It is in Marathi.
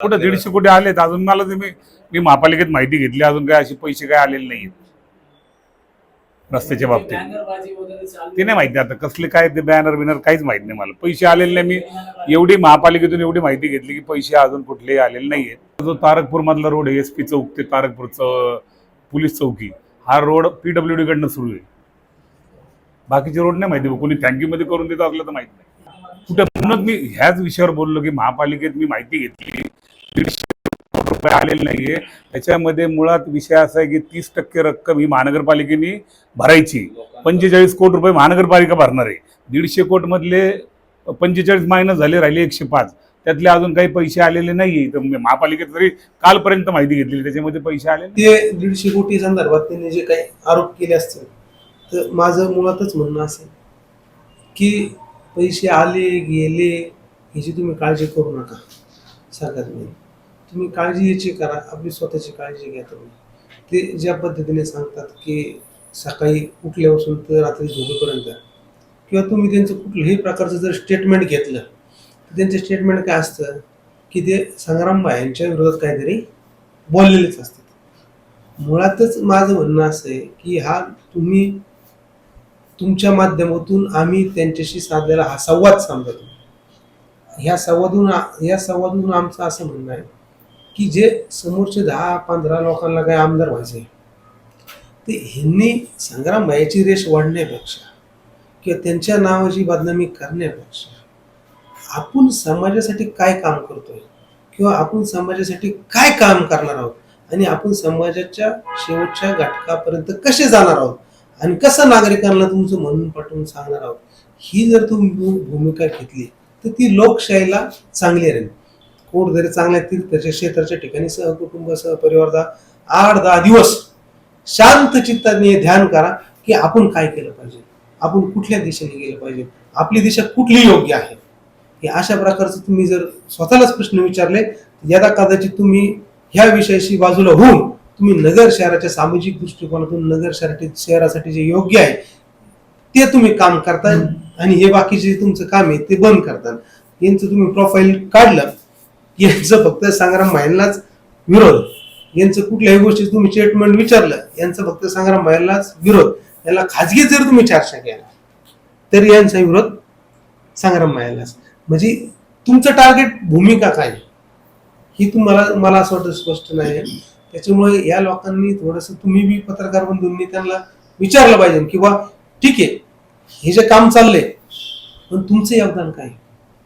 कुठं दीडशे कोटी आलेत? अजून मला ते मी महापालिकेत माहिती घेतली अजून काय असे पैसे काय आलेले नाहीत रस्त्याच्या बाबतीत. वगैरे चालू ते नाही माहिती आता कसले काय ते बॅनर बिनर काहीच माहीत नाही मला. पैसे आलेले नाही मी एवढी महापालिकेतून एवढी माहिती घेतली की पैसे अजून कुठलेही आलेले नाहीयेत. जो तारकपूर मधला रोड आहे एस पी चौक ते तारकपूरचं पोलीस चौकी हा रोड पीडब्ल्यू डी कडनं सुरू आहे. बाकीचे रोड नाही माहिती कोणी थँक्यू मध्ये करून देत असलं तर माहीत नाही. कुठे म्हणूनच मी ह्याच विषयावर बोललो की महापालिकेत मी माहिती घेतली दीडशे रुपये आलेले नाहीये. त्याच्यामध्ये मुळात विषय असा आहे की तीस टक्के रक्कम ही महानगरपालिकेने भरायची. पंचेचाळीस कोटी रुपये महानगरपालिका भरणार आहे. दीडशे कोटमधले पंचेचाळीस मायनस झाले राहिले एकशे पाच. त्यातले अजून काही पैसे आलेले नाहीये. तर म्हणजे महापालिकेत तरी कालपर्यंत माहिती घेतली त्याच्यामध्ये पैसे आले ते दीडशे कोटी संदर्भात त्यांनी जे काही आरोप केले असतील तर माझं मुळातच म्हणणं असेल की पैसे आले गेले ह्याची तुम्ही काळजी करू नका. सरकारने तुम्ही काळजी याची करा आपली स्वतःची काळजी घ्या तुम्ही. ते ज्या पद्धतीने सांगतात की सकाळी उठल्यापासून तर रात्री झोपेपर्यंत किंवा तुम्ही त्यांचं कुठल्याही प्रकारचं जर स्टेटमेंट घेतलं तर त्यांचं स्टेटमेंट काय असतं? की ते संग्रामबा यांच्या विरोधात काहीतरी बोललेलेच असतात. मुळातच माझं म्हणणं असं आहे की हा तुम्ही तुमच्या माध्यमातून आम्ही त्यांच्याशी साधलेला हा संवाद समजतो ह्या संवादून या संवादून आमचं असं म्हणणं आहे की जे समोरचे दहा पंधरा लोकांना काय आमदार व्हायचे ते ह्यांनी संग्राम भाईची रेष वाढण्यापेक्षा किंवा त्यांच्या नावाची बदनामी करण्यापेक्षा आपण समाजासाठी काय काम करतोय किंवा आपण समाजासाठी काय काम करणार आहोत आणि आपण समाजाच्या शेवटच्या घटकापर्यंत कसे जाणार आहोत आणि कसं नागरिकांना तुमचं म्हणून पाठवून सांगणार आहोत ही जर तुम्ही भूमिका घेतली तर ती लोकशाहीला चांगली राहील कोण जरी चांगल्या तीर्थाच्या क्षेत्राच्या ठिकाणी सहकुटुंब सहपरिवार दहा आठ दहा दिवस शांत चित्ताने ध्यान करा की आपण काय केलं पाहिजे. आपण कुठल्या दिशेने गेलं पाहिजे. आपली दिशा कुठली योग्य आहे? हे अशा प्रकारचं तुम्ही जर स्वतःलाच प्रश्न विचारले यदा कदाचित तुम्ही ह्या विषयाशी बाजूला होऊन तुम्ही नगर शहराच्या सामाजिक दृष्टिकोनातून नगर शहरासाठी शहरासाठी जे योग्य आहे ते तुम्ही काम करता आणि हे बाकीचे जे तुमचं काम आहे ते बंद करतात. यांचं तुम्ही प्रोफाईल काढलं यांचं फक्त संग्राम भाईंनाच विरोध. यांचं कुठल्याही गोष्टी तुम्ही स्टेटमेंट विचारलं यांचं फक्त संग्राम भाईंनाच विरोध. याला खाजगी जर तुम्ही चर्चा केला तरी यांचा विरोध संग्राम भाईंनाच. म्हणजे तुमचं टार्गेट भूमिका काय? ही तुम्हाला मला असं वाटतं स्पष्ट नाही. आहे. त्याच्यामुळे या लोकांनी थोडंसं तुम्ही बी पत्रकार बंधूंनी त्यांना विचारलं पाहिजे किंवा ठीक आहे हे जे काम चाललंय पण तुमचं योगदान काय?